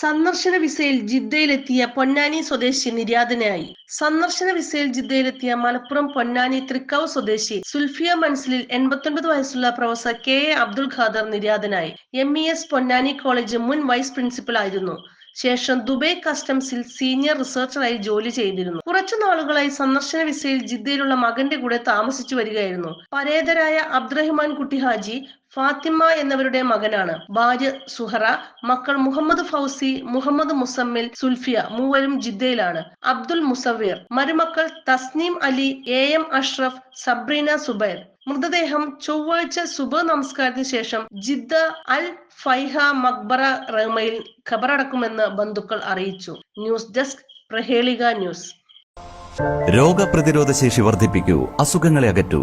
സന്ദർശന വിസയിൽ ജിദ്ദയിലെത്തിയ പൊന്നാനി സ്വദേശി നിര്യാതനായി. സന്ദർശന വിസയിൽ ജിദ്ദയിലെത്തിയ മലപ്പുറം പൊന്നാനി തൃക്കാവ് സ്വദേശി സുൽഫിയ മൻസിലിൽ എൺപത്തൊൻപത് വയസ്സുള്ള professor K A Abdul Khader നിര്യാതനായി. M E S Ponnani college മുൻ വൈസ് പ്രിൻസിപ്പൽ ആയിരുന്നു. ശേഷം ദുബൈ കസ്റ്റംസിൽ സീനിയർ റിസർച്ചറായി ജോലി ചെയ്തിരുന്നു. കുറച്ചു നാളുകളായി സന്ദർശന വിസയിൽ ജിദ്ദയിലുള്ള മകന്റെ കൂടെ താമസിച്ചു വരികയായിരുന്നു. പരേതരായ അബ്ദുറഹ്മാൻ കുട്ടി ഹാജി ഫാത്തിമ എന്നിവരുടെ മകനാണ് ഭാര്യ സുഹറ. മക്കൾ മുഹമ്മദ് ഫൗസി മുഹമ്മദ് മുസമ്മിൽ സുൽഫിയ മൂവരും ജിദ്ദയിലാണ്. അബ്ദുൽ മുസവീർ മരുമക്കൾ Tasneem Ali A M Ashraf Sabrina Zubair. മൃതദേഹം ചൊവ്വാഴ്ച സുബ നമസ്കാരത്തിന് ശേഷം ജിദ്ദ അൽ ഫൈഹ മക്ബറ റഹ്മയിൽ ഖബറടക്കുമെന്ന് ബന്ധുക്കൾ അറിയിച്ചു. News desk Prahelika news. രോഗപ്രതിരോധ ശേഷി വർദ്ധിപ്പിക്കൂ. അസുഖങ്ങളെ അകറ്റൂ.